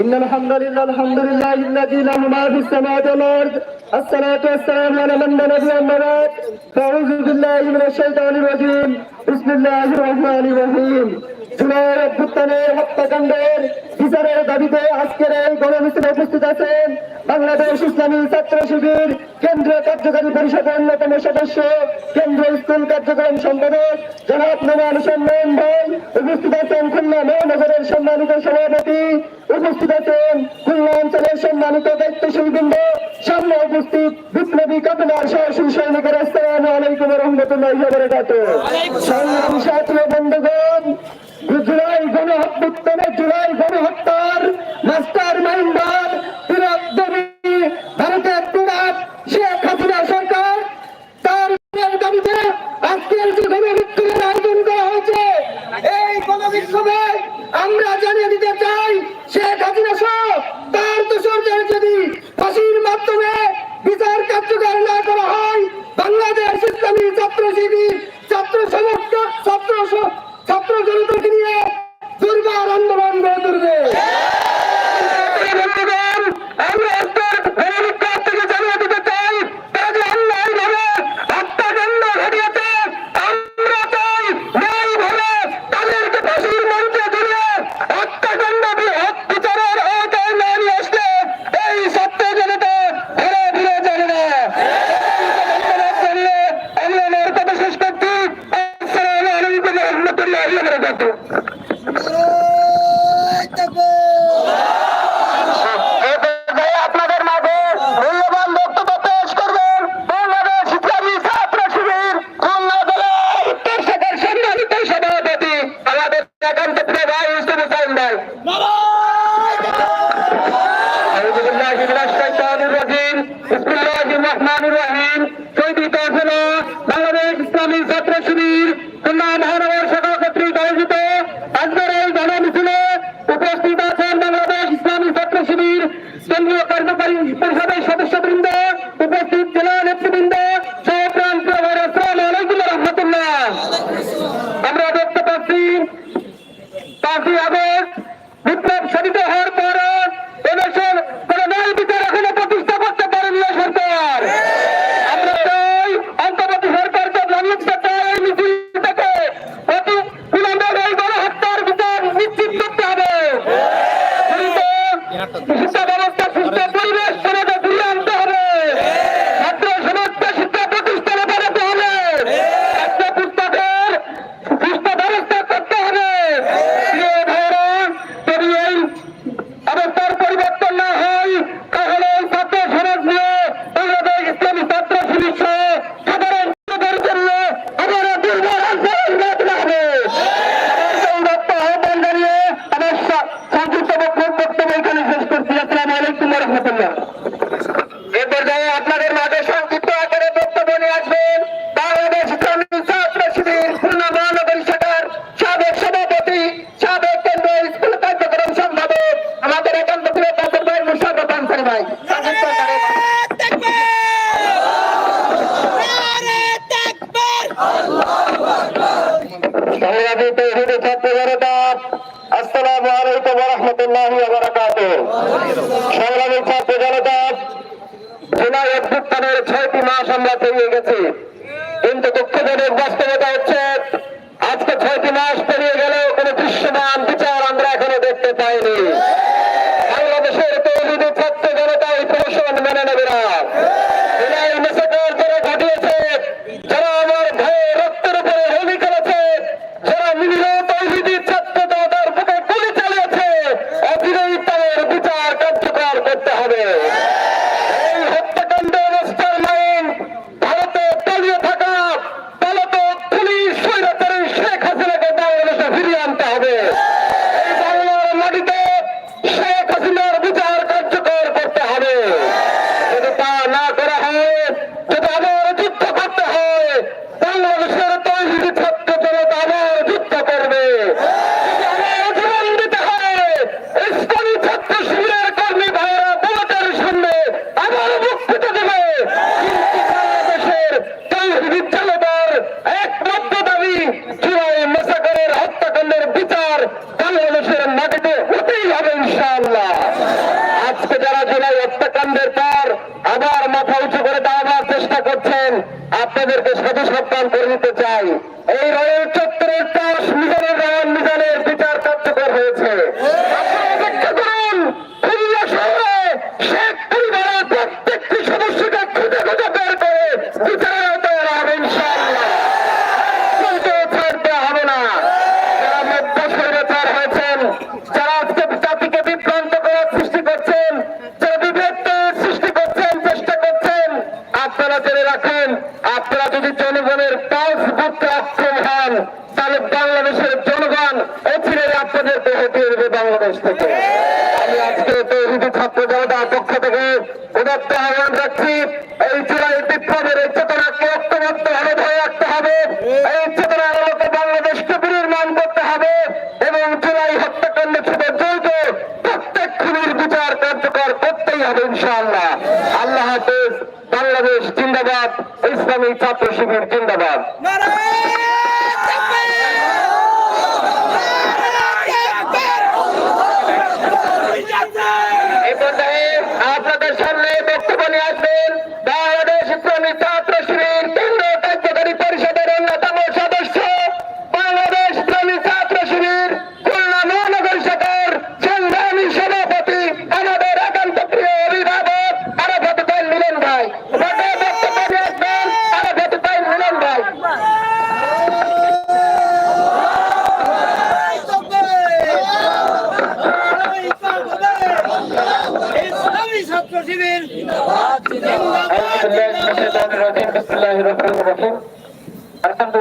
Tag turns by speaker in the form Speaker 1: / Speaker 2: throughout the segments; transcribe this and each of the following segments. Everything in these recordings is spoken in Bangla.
Speaker 1: إن الحمد لله الحمد لله الذي له ما في السماوات والأرض. الصلاة والسلام على من نبي بعد. فأعوذ بالله من الشيطان الرجيم. بسم الله الرحمن الرحيم. জুনের অভ্যুত্থানের হত্যাকাণ্ডের বিচারের দাবিতে আজকের এই গণমিছিলে উপস্থিত আছেন বাংলাদেশ ইসলামী ছাত্র শিবির কেন্দ্রীয় কার্যকারী পরিষদের অন্যতম সদস্য কেন্দ্রীয় স্কুল কার্যক্রম সম্পাদক জনাব নোমান সম্মান ভাই। উপস্থিত আছেন খুলনা মহানগরের সম্মানিত সভাপতি। উপস্থিত আছেন খুলনা অঞ্চলের সম্মানিত দায়িত্বশীল বৃন্দ সামনে উপস্থিত বিপ্লবী কাপনার সহশীল সৈনিকের আসসালাম আলাইকুম রহমতুল্লাহ সাংগ্রাম বন্ধুগণ জুলাই গণহত্যার মাস্টার মাইন্ডার একান্ত প্রবাহ ইউসুফ হুসাইন ভাই আউযু বিল্লাহি মিনাশ শাইতানির
Speaker 2: রাজীম। বিসমিল্লাহির রহমানির
Speaker 1: রহিম।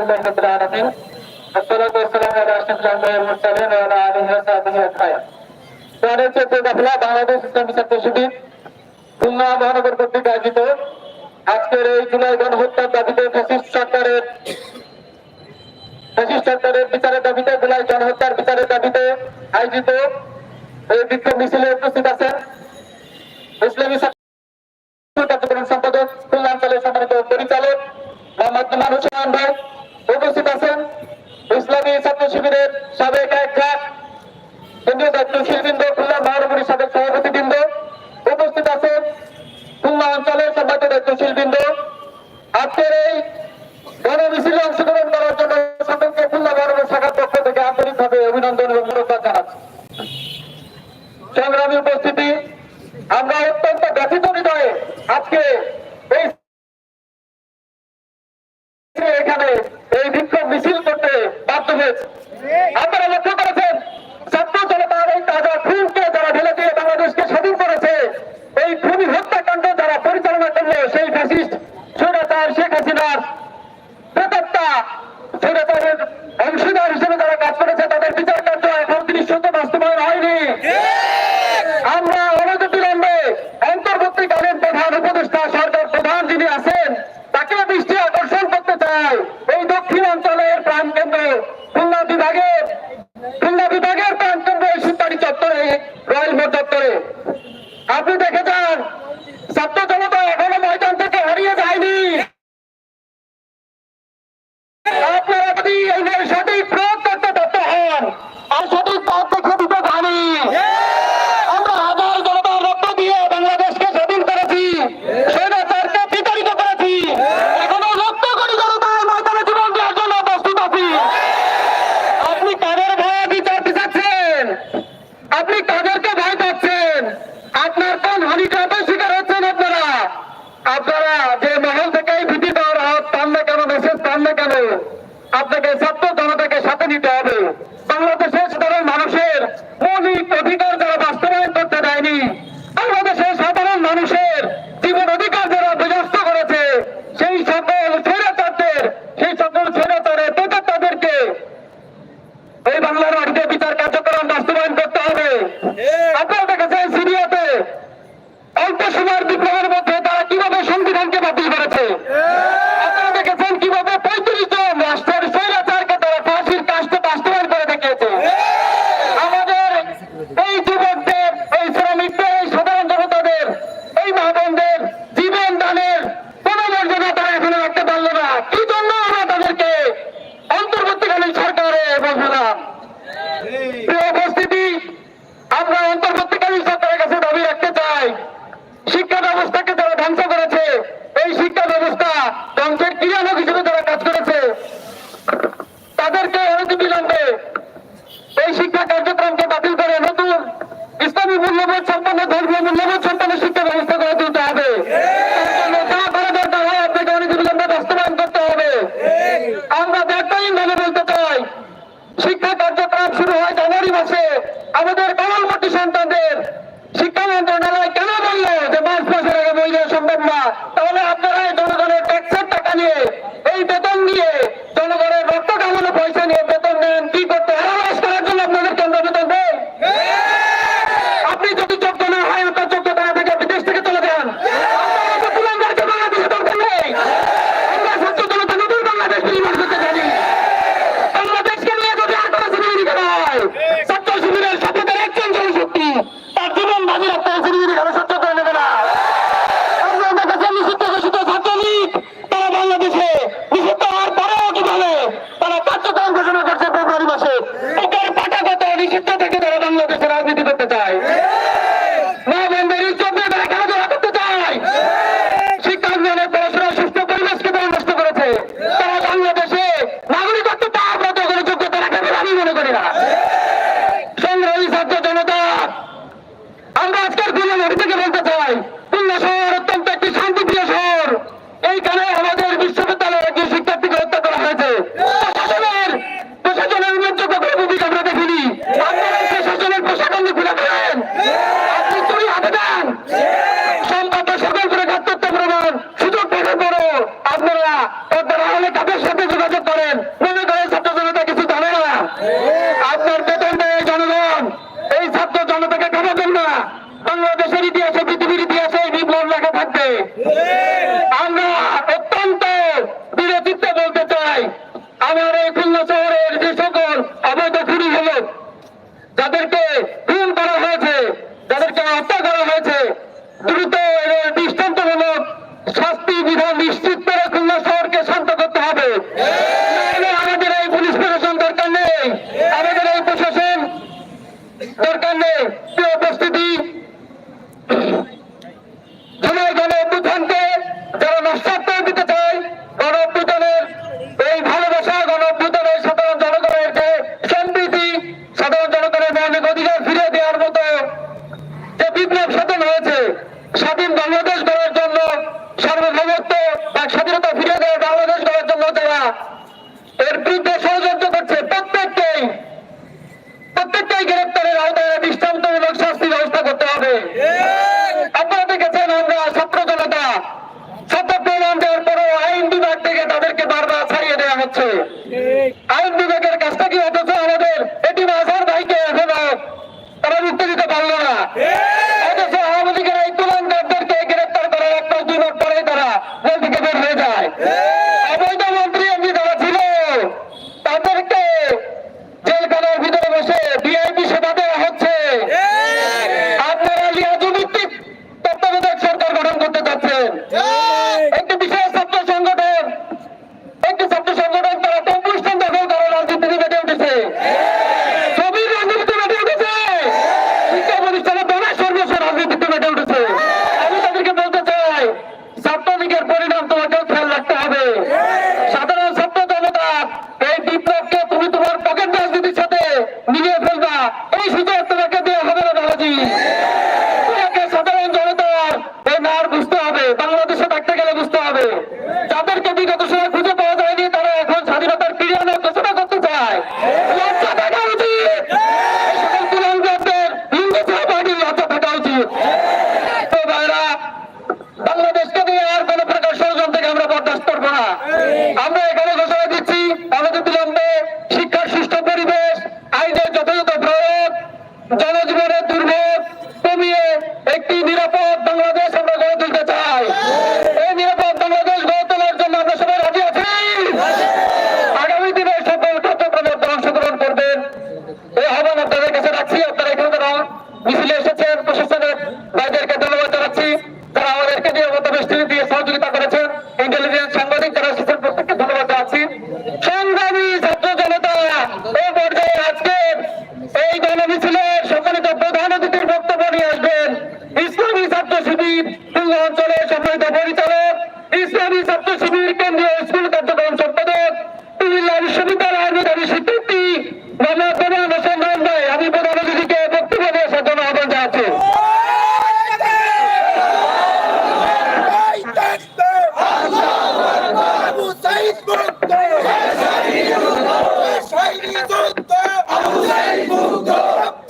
Speaker 1: لله رب العالمين والصلاة والسلام على أشرف الأنبياء والمرسلين وعلى آله وصحبه আজকের এই জুলাই গণহত্যার দাবিতে ফ্যাসিস্ট সরকারের বিচারের দাবিতে জুলাই গণহত্যার বিচারের দাবিতে আয়োজিত এই বিক্ষোভ মিছিলে উপস্থিত আছেন সম্পাদক খুলনা সম্মানিত পরিচালক মোহাম্মদ হোসেন ভাই উপস্থিত আছেন। ইসলামী ছাত্র শিবিরের সাবেক একটা কেন্দ্রীয় দায়িত্ব শিলবৃন্দ খুলনা মহানগরী সাবেক সভাপতিবৃন্দ। উপস্থিত আছেন খুলনা অঞ্চলের সম্মানিত দায়িত্ব শিলবৃন্দ আজকের এই গণমিছিলে অংশগ্রহণ Eita! ফেলবা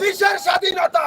Speaker 3: ছাব্বিশের স্বাধীনতা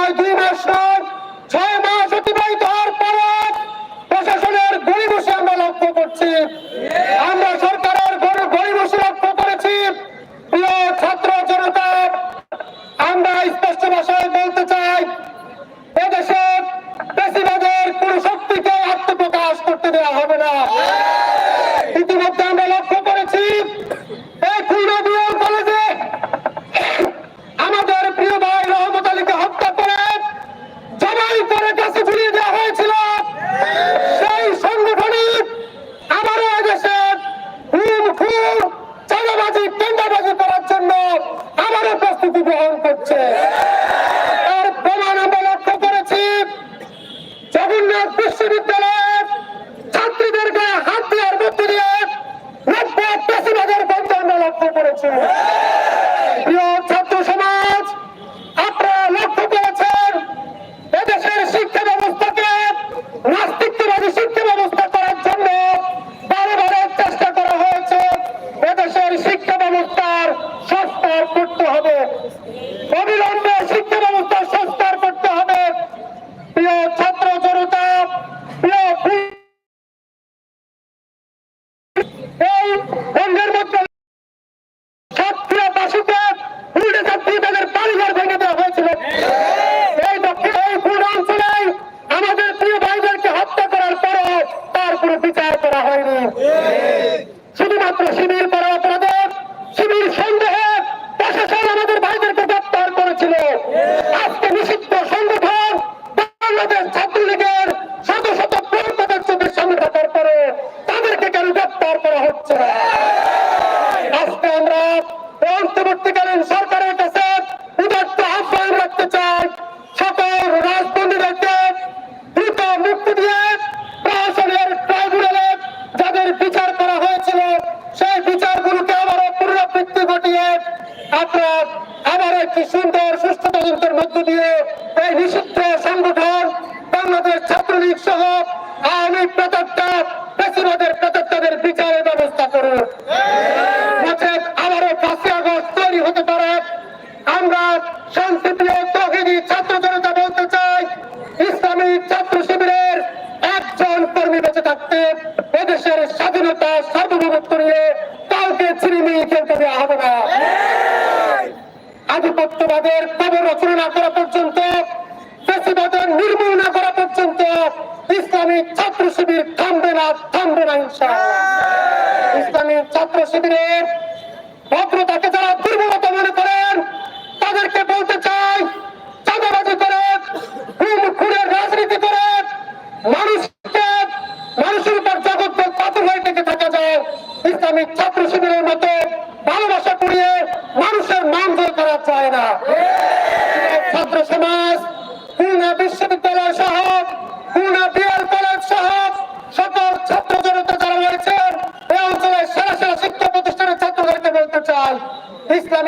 Speaker 3: Ardina Stone, time out. enter বিচার করা হয়েছিল। সেই বিচারগুলোকে আবারও পুনরাবৃত্তি ঘটিয়ে আপনার আবার একটি সুন্দর, সুস্থ তদন্তের মধ্য দিয়ে এই নিষিদ্ধ সংগঠন বাংলাদেশ ছাত্রলীগ সহ আওয়ামী প্রতাপটা ছাত্র শিবির থামবে না থামবে না ইসলামী ছাত্র শিবিরের ভদ্রতাকে যারা দুর্বলতা মনে করেন তাদেরকে বলতে চাই চাঁদাবাজি করে খুন খুনের রাজনীতি করে মানুষকে মানুষের উপর জগৎ পাথর হয়ে থেকে থাকা যায়। ইসলামিক ছাত্র শিবিরের মতো ভালোবাসা করিয়ে মানুষের মান জোর করা যায় না। ছাত্র সমাজ খুলনা বিশ্ববিদ্যালয় সহ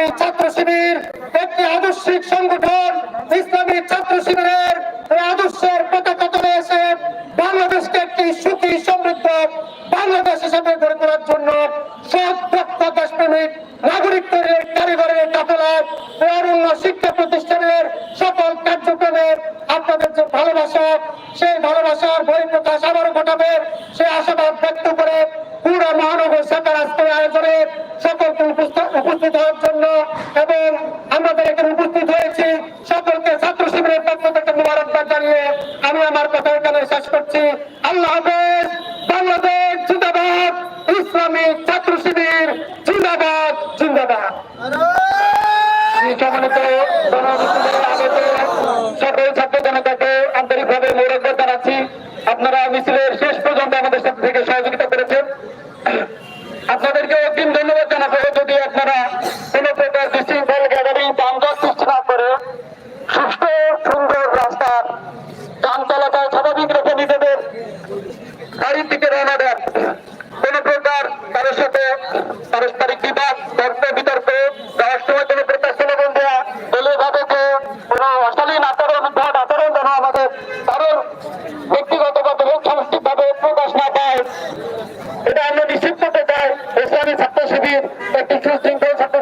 Speaker 3: ইসলামী ছাত্র শিবির একটি আদর্শিক সংগঠন ইসলামী